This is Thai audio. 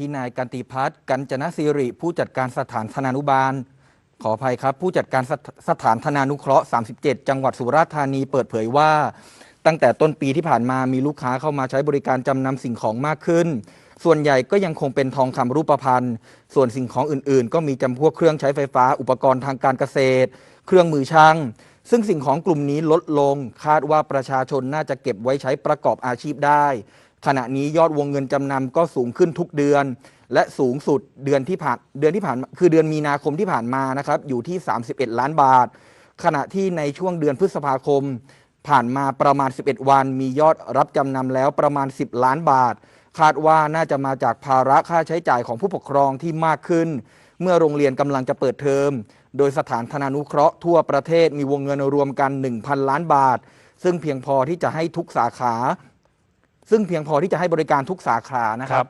ที่นายกันติพัฒน์กัญจนสิริ ผู้จัดการสถานธนานุบาล ขออภัยครับ ผู้จัดการสถสถานธนานุเคราะห์ 37 จังหวัดสุราษฎร์ธานีเปิดเผยว่า ตั้งแต่ต้นปีที่ผ่านมามีลูกค้าเข้ามาใช้บริการจำนำสิ่งของมากขึ้น ส่วนใหญ่ก็ยังคงเป็นทองคำรูปพรรณส่วนสิ่งของอื่นๆ ก็มีจำพวกเครื่องใช้ไฟฟ้าอุปกรณ์ทางการเกษตร เครื่องมือช่างซึ่งสิ่งของกลุ่มนี้ลดลง คาดว่าประชาชนน่าจะเก็บไว้ใช้ประกอบอาชีพได้ ขณะนี้ยอดวงเงินจำนำก็สูงขึ้นทุกเดือน และสูงสุดเดือนที่ผ่านเดือนที่ผ่านคือเดือนมีนาคมที่ผ่านมานะครับอยู่ที่ 31 ล้านบาท ขณะที่ในช่วงเดือนพฤษภาคม ผ่านมาประมาณ 11 วัน มียอดรับจำนำแล้วประมาณ 10 ล้านบาท คาดว่าน่าจะมาจากภาระค่าใช้จ่ายของผู้ปกครองที่มากขึ้น เมื่อโรงเรียนกำลังจะเปิดเทอม โดยสถานธนานุเคราะห์ทั่วประเทศมีวงเงินรวมกัน 1,000 ล้านบาทซึ่งเพียงพอที่จะให้ทุกสาขา ซึ่งเพียงพอที่จะให้บริการทุกสาขานะครับ